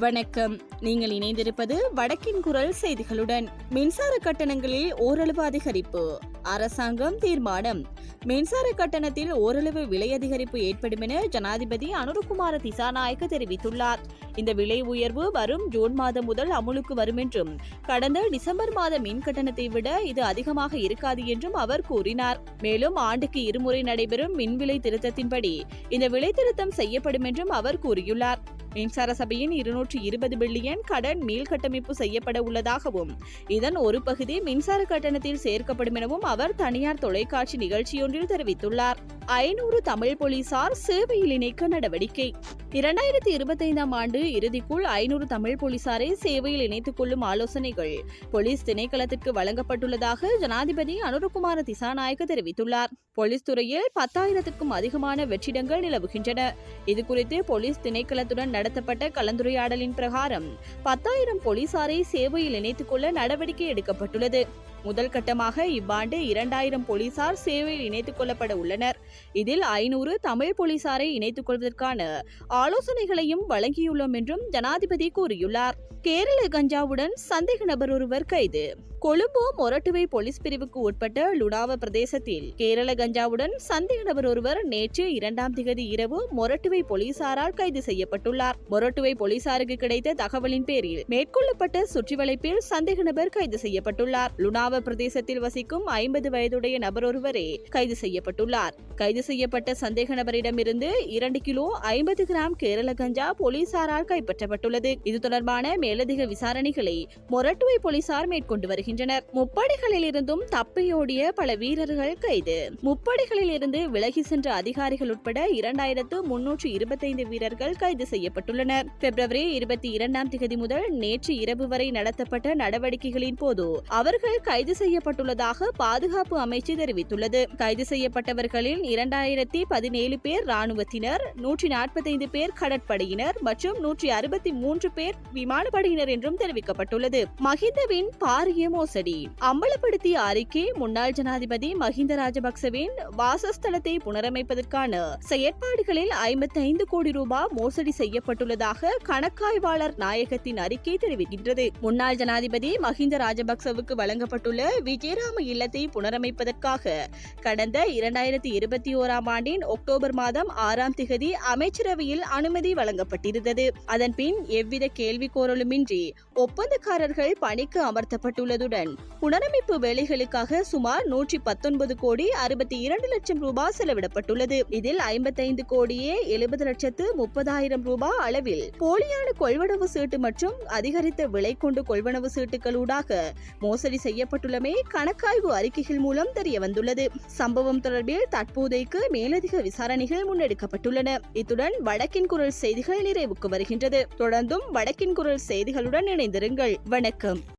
வணக்கம். நீங்கள் இணைந்திருப்பது வடக்கின் குரல் செய்திகளுடன். மின்சார கட்டணங்களில் ஓரளவு அதிகரிப்பு. அரசாங்கம் தீர்மானம். மின்சார கட்டணத்தில் ஓரளவு விலை அதிகரிப்பு ஏற்படும் என ஜனாதிபதி அனுருகுமார திசாநாயக்க தெரிவித்துள்ளார். இந்த விலை உயர்வு வரும் ஜூன் மாதம் முதல் அமுலுக்கு வரும் என்றும் கடந்த டிசம்பர் மாத மின் கட்டணத்தை விட இது அதிகமாக இருக்காது என்றும் அவர் கூறினார். மேலும் ஆண்டுக்கு இருமுறை நடைபெறும் மின்விலை திருத்தத்தின்படி இந்த விலை திருத்தம் செய்யப்படும் என்றும் அவர் கூறியுள்ளார். மின்சார சபையின் இருநூற்றி இருபது பில்லியன் கடன் மீள்கட்டமைப்பு செய்யப்பட உள்ளதாகவும் இதன் ஒரு பகுதி மின்சார கட்டணத்தில் சேர்க்கப்படும் எனவும் அவர் தனியார் தொலைக்காட்சி நிகழ்ச்சியொன்றில் தெரிவித்துள்ளார். ஐநூறு தமிழ் போலீசார் சேவையில் இணைக்க நடவடிக்கை. இரண்டாயிரத்தி இருபத்தைந்தாம் ஆண்டு இறுதிக்குள் ஐநூறு தமிழ் போலீசாரை சேவையில் இணைத்துக் கொள்ளும் ஆலோசனைகள் போலீஸ் திணைக்களத்திற்கு வழங்கப்பட்டுள்ளதாக ஜனாதிபதி அனுரகுமார திசாநாயக்க தெரிவித்துள்ளார். போலீஸ் துறையில் பத்தாயிரத்திற்கும் அதிகமான வெற்றிடங்கள் நிலவுகின்றன. இதுகுறித்து போலீஸ் திணைக்களத்துடன் நடத்தப்பட்ட கலந்துரையாடலின் பிரகாரம் பத்தாயிரம் போலீசாரை சேவையில் இணைத்துக் கொள்ள நடவடிக்கை எடுக்கப்பட்டுள்ளது. முதல் கட்டமாக இவ்வாண்டு இரண்டாயிரம் போலீசார் சேவையில் இணைத்துக் கொள்ளப்பட உள்ளனர். இதில் ஐநூறு தமிழ் போலீசாரை இணைத்துக் கொள்வதற்கான ஆலோசனைகளையும் வழங்கியுள்ளோம் என்றும் ஜனாதிபதி கூறியுள்ளார். கேரள கஞ்சாவுடன் சந்தேக நபர் ஒருவர் கைது. கொழும்பு மொரட்டுவை போலீஸ் பிரிவுக்கு உட்பட்ட லுடாவ பிரதேசத்தில் கேரள கஞ்சாவுடன் சந்தேக நபர் ஒருவர் நேற்று இரண்டாம் திகதி இரவு மொரட்டுவை போலீசாரால் கைது செய்யப்பட்டுள்ளார். மொரட்டுவை போலீசாருக்கு கிடைத்த தகவலின் பேரில் மேற்கொள்ளப்பட்ட சுற்றிவளைப்பில் சந்தேக நபர் கைது செய்யப்பட்டுள்ளார். லுனாவ பிரதேசத்தில் வசிக்கும் ஐம்பது வயதுடைய நபர் ஒருவரே கைது செய்யப்பட்டுள்ளார். கைது செய்யப்பட்ட சந்தேக நபரிடமிருந்து இரண்டு கிலோ ஐம்பது கிராம் கேரள கஞ்சா போலீசாரால் கைப்பற்றப்பட்டுள்ளது. இது தொடர்பான மேலதிக விசாரணைகளை மொரட்டுவை போலீசார் மேற்கொண்டு வருகின்றனர். முப்படைகளில் இருந்தும் தப்பியோடிய பல வீரர்கள் கைது. முப்படைகளில் இருந்து விலகி சென்ற அதிகாரிகள் உட்பட இரண்டாயிரத்து முன்னூற்று இருபத்தைந்து வீரர்கள் கைது செய்யப்பட்டுள்ளனர். பிப்ரவரி இருபத்தி இரண்டாம் தேதி முதல் நேற்று இரவு வரை நடத்தப்பட்ட நடவடிக்கைகளின் போது அவர்கள் கைது செய்யப்பட்டுள்ளதாக பாதுகாப்பு அமைச்சு தெரிவித்துள்ளது. கைது செய்யப்பட்டவர்களில் இரண்டாயிரத்தி பதினேழு பேர் ராணுவத்தினர் நூற்றி நாற்பத்தைந்து பேர் கடற்படையினர் மற்றும் நூற்றி அறுபத்தி மூன்று பேர் விமானப்படையினர் என்றும் தெரிவிக்கப்பட்டுள்ளது. மஹிந்தவின் பாரிய மோசடி. அம்பலப்படுத்திய அறிக்கை முன்னாள் ஜனாதிபதி மஹிந்த ராஜபக்சவின் வாசஸ்தலத்தை புனரமைப்பதற்கான செயற்பாடுகளில் ஐம்பத்தி ஐந்து கோடி ரூபாய் மோசடி செய்யப்பட்டுள்ளதாக கணக்காய்வாளர் நாயகத்தின் அறிக்கை தெரிவிக்கின்றது. முன்னாள் ஜனாதிபதி மஹிந்த ராஜபக்சவுக்கு வழங்கப்பட்டுள்ள விஜயராம இல்லத்தை புனரமைப்பதற்காக கடந்த இரண்டாயிரத்தி இருபத்தி ஓராம் ஆண்டின் அக்டோபர் மாதம் ஆறாம் திகதி அமைச்சரவையில் அனுமதி வழங்கப்பட்டிருந்தது. அதன்பின் எவ்வித கேள்வி கோரலுமின்றி ஒப்பந்தக்காரர்கள் பணிக்கு அமர்த்தப்பட்டுள்ளது. அமர்த்தப்பட்டுள்ளதுடன் புனரமைப்பு வேலைகளுக்காக சுமார் நூற்றி பத்தொன்பது கோடி அறுபத்தி இரண்டு லட்சம் ரூபாய் செலவிடப்பட்டுள்ளது. இதில் ஐம்பத்தைந்து கோடியே எழுபது லட்சத்து முப்பதாயிரம் ரூபாய் அளவில் போலியான கொள்வனவு சீட்டு மற்றும் அதிகரித்த விலை கொண்டு கொள்வனவு சீட்டுகளூடாக மோசடி செய்யப்பட்டுள்ளமை கணக்காய்வு அறிக்கைகள் மூலம் தெரிய வந்துள்ளது சம்பவம் தொடர்பில் தற்போதைக்கு மேலதிக விசாரணைகள் முன்னெடுக்கப்பட்டுள்ளன. இத்துடன் வடக்கின் குரல் செய்திகள் நிறைவுக்கு வருகின்றது. தொடர்ந்தும் வடக்கின் குரல் செய்திகளுடன் இணைந்திருங்கள். வணக்கம்.